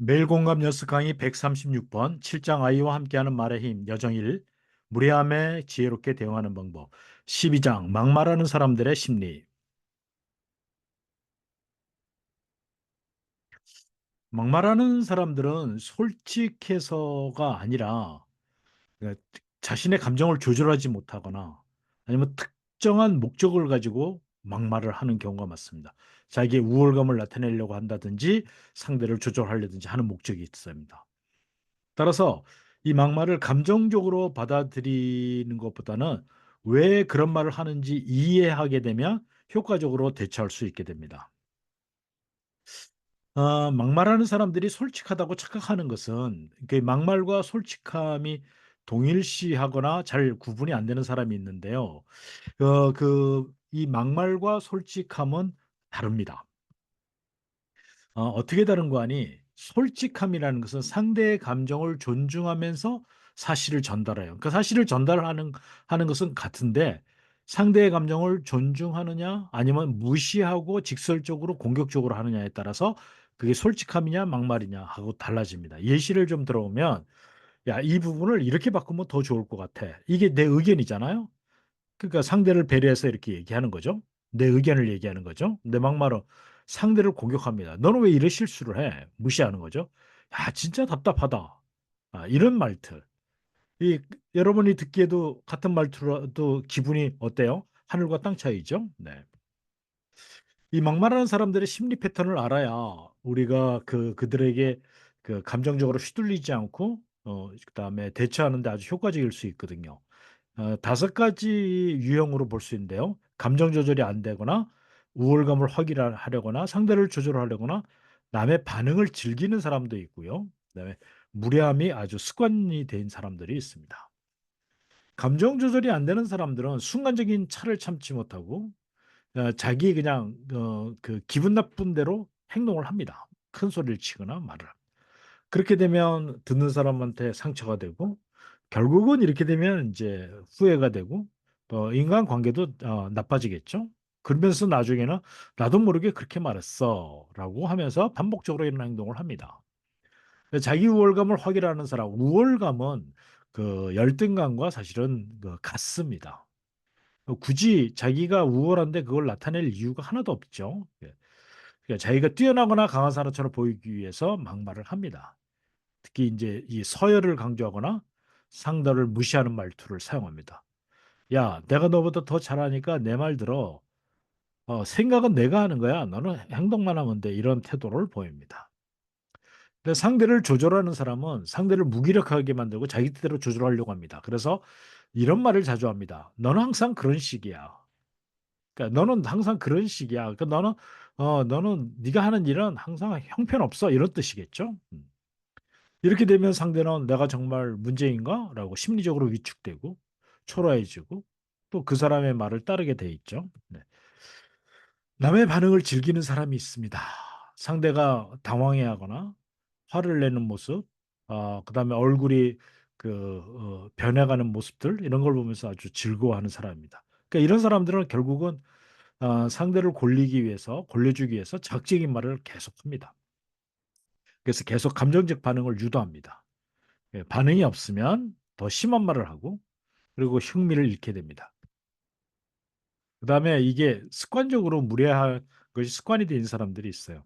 매일 공감 뉴스 강의 136번 7장 아이와 함께하는 말의 힘 여정일 무례함에 지혜롭게 대응하는 방법 12장 막말하는 사람들의 심리 막말하는 사람들은 솔직해서가 아니라 그러니까 자신의 감정을 조절하지 못하거나 아니면 특정한 목적을 가지고 막말을 하는 경우가 많습니다. 자기의 우월감을 나타내려고 한다든지 상대를 조절하려든지 하는 목적이 있습니다. 따라서 이 막말을 감정적으로 받아들이는 것보다는 왜 그런 말을 하는지 이해하게 되면 효과적으로 대처할 수 있게 됩니다. 어, 막말하는 사람들이 솔직하다고 착각하는 것은 그 막말과 솔직함이 동일시하거나 잘 구분이 안 되는 사람이 있는데요. 어, 그, 이 막말과 솔직함은 다릅니다. 어, 어떻게 다른 거 아니? 솔직함이라는 것은 상대의 감정을 존중하면서 사실을 전달해요. 그 사실을 전달하는 하는 것은 같은데 상대의 감정을 존중하느냐 아니면 무시하고 직설적으로 공격적으로 하느냐에 따라서 그게 솔직함이냐 막말이냐 하고 달라집니다. 예시를 좀 들어보면 야, 이 부분을 이렇게 바꾸면 더 좋을 것 같아. 이게 내 의견이잖아요. 그러니까 상대를 배려해서 이렇게 얘기하는 거죠. 내 의견을 얘기하는 거죠. 내 막말은 상대를 공격합니다. 너는 왜 이런 실수를 해? 무시하는 거죠. 야, 진짜 답답하다. 아, 이런 말들. 이 여러분이 듣기에도 같은 말투라도 기분이 어때요? 하늘과 땅 차이죠. 네. 이 막말하는 사람들의 심리 패턴을 알아야 우리가 그 그들에게 그 감정적으로 휘둘리지 않고 어 그다음에 대처하는 데 아주 효과적일 수 있거든요. 어5 가지 유형으로 볼 수 있는데요. 감정 조절이 안 되거나 우월감을 확인하려거나 상대를 조절하려거나 남의 반응을 즐기는 사람도 있고요. 그다음에 무례함이 아주 습관이 된 사람들이 있습니다. 감정 조절이 안 되는 사람들은 순간적인 차를 참지 못하고 어 자기 그냥 어 그 기분 나쁜 대로 행동을 합니다. 큰 소리를 치거나 말을. 그렇게 되면 듣는 사람한테 상처가 되고 결국은 이렇게 되면 인제 후회가 되고 또 인간관계도 어 나빠지겠죠. 그러면서 나중에는 "나도 모르게 그렇게 말했어."라고 하면서 반복적으로 이런 행동을 합니다. 그 자기 우월감을 확인하는 사람 우월감은 그 열등감과 사실은 그 같습니다. 어 굳이 자기가 우월한데 그걸 나타낼 이유가 하나도 없죠. 예. 그러니까 자기가 뛰어나거나 강한 사람처럼 보이기 위해서 막말을 합니다. 특히 인제 이 서열을 강조하거나 상대를 무시하는 말투를 사용합니다. "야 내가 너보다 더 잘하니까 내 말 들어. 어 생각은 내가 하는 거야. 너는 행동만 하면 돼." 이런 태도를 보입니다. 근데 상대를 조절하는 사람은 상대를 무기력하게 만들고 자기 뜻대로 조절하려고 합니다. 그래서 이런 말을 자주 합니다. "너는 항상 그런 식이야." 그러니까 "너는 항상 그런 식이야. 그러니까 너는 어 너는 네가 하는 일은 항상 형편없어." 이런 뜻이겠죠. 음. 이렇게 되면 상대는 '내가 정말 문제인가?'라고 심리적으로 위축되고 초라해지고 또 그 사람의 말을 따르게 돼 있죠. 네. 남의 반응을 즐기는 사람이 있습니다. 상대가 당황해하거나 화를 내는 모습 아 그다음에 얼굴이 그 어 변해가는 모습들 이런 걸 보면서 아주 즐거워하는 사람입니다. 그러니까 이런 사람들은 결국은 아 상대를 골리기 위해서 골려주기 위해서 자극적인 말을 계속합니다. 그래서 계속 감정적 반응을 유도합니다. 예 반응이 없으면 더 심한 말을 하고 그리고 흥미를 잃게 됩니다. 그 다음에 이게 습관적으로 무례할 것이 습관이 된 사람들이 있어요.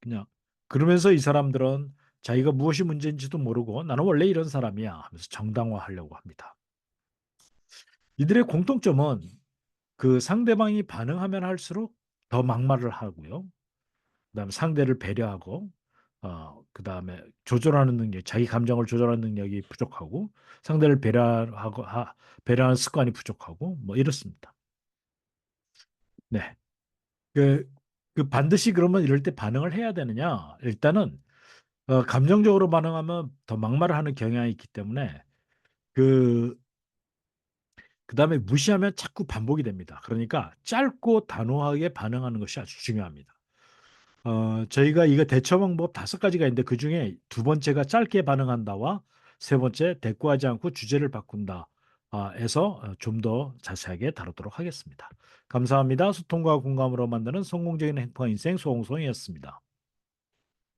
그냥 그러면서 이 사람들은 자기가 무엇이 문제인지도 모르고 '나는 원래 이런 사람이야.' 하면서 정당화하려고 합니다. 이들의 공통점은 그 상대방이 반응하면 할수록 더 막말을 하고요. 그다음에 상대를 배려하고 어 그다음에 조절하는 능력 자기 감정을 조절하는 능력이 부족하고 상대를 배려하고 하 배려하는 습관이 부족하고 뭐 이렇습니다. 네. 그 그 반드시 그러면 이럴 때 반응을 해야 되느냐? 일단은 어 감정적으로 반응하면 더 막말을 하는 경향이 있기 때문에 그 그다음에 무시하면 자꾸 반복이 됩니다. 그러니까 짧고 단호하게 반응하는 것이 아주 중요합니다. 어 저희가 이거 대처 방법 5 가지가 있는데 그 중에 두 번째가 짧게 반응한다와 세 번째 대꾸하지 않고 주제를 바꾼다 아 에서 어좀더 자세하게 다루도록 하겠습니다. 감사합니다. 소통과 공감으로 만드는 성공적인 행복한 인생 소홍송이었습니다.